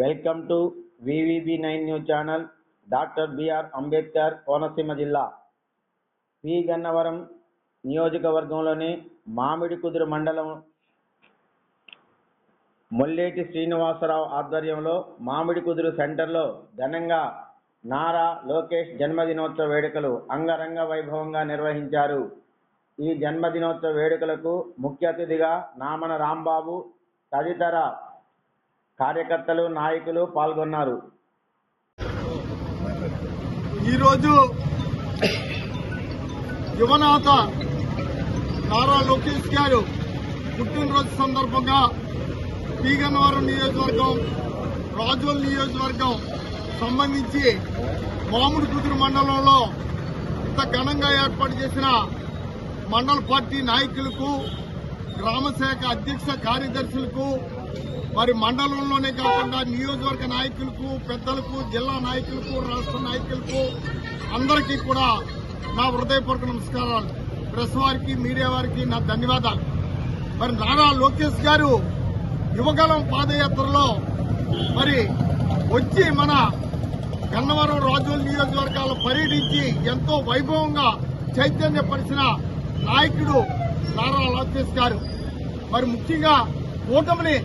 Welcome to VVB nine news channel. Doctor BR Ambedkar Konaseema జిల్లా. P. Gannavaram నియోజకవర్గంలోని మామిడి కుదురు మండలం మొల్లేటి శ్రీనివాసరావు ఆధ్వర్యంలో మామిడి కుదురు సెంటర్లో ఘనంగా నారా లోకేష్ జన్మదినోత్సవ వేడుకలు అంగరంగ వైభవంగా నిర్వహించారు. ఈ జన్మదినోత్సవ వేడుకలకు ముఖ్య అతిథిగా నామన రాంబాబు తదితర కార్యకర్తలు నాయకులు పాల్గొన్నారు. ఈరోజు యువనాథ నారా లోకేష్ గారు పుట్టినరోజు సందర్భంగా పీగన్నవరం నియోజకవర్గం రాజోల్ నియోజకవర్గం సంబంధించి మామిడి కుదురు మండలంలో ఇంత ఘనంగా ఏర్పాటు చేసిన మండల పార్టీ నాయకులకు గ్రామ శాఖ అధ్యక్ష కార్యదర్శులకు మరి మండలంలోనే కాకుండా నియోజకవర్గ నాయకులకు పెద్దలకు జిల్లా నాయకులకు రాష్ట్ర నాయకులకు అందరికీ కూడా నా హృదయపూర్వక నమస్కారాలు. ప్రెస్ వారికి మీడియా వారికి నా ధన్యవాదాలు. మరి నారా లోకేష్ గారు యువగలం పాదయాత్రలో మరి వచ్చి మన గన్నవరం రాజుల నియోజకవర్గాల్లో పర్యటించి ఎంతో వైభవంగా చైతన్యపరిచిన నాయకుడు నారా లోకేష్ గారు. మరి ముఖ్యంగా కూటమిని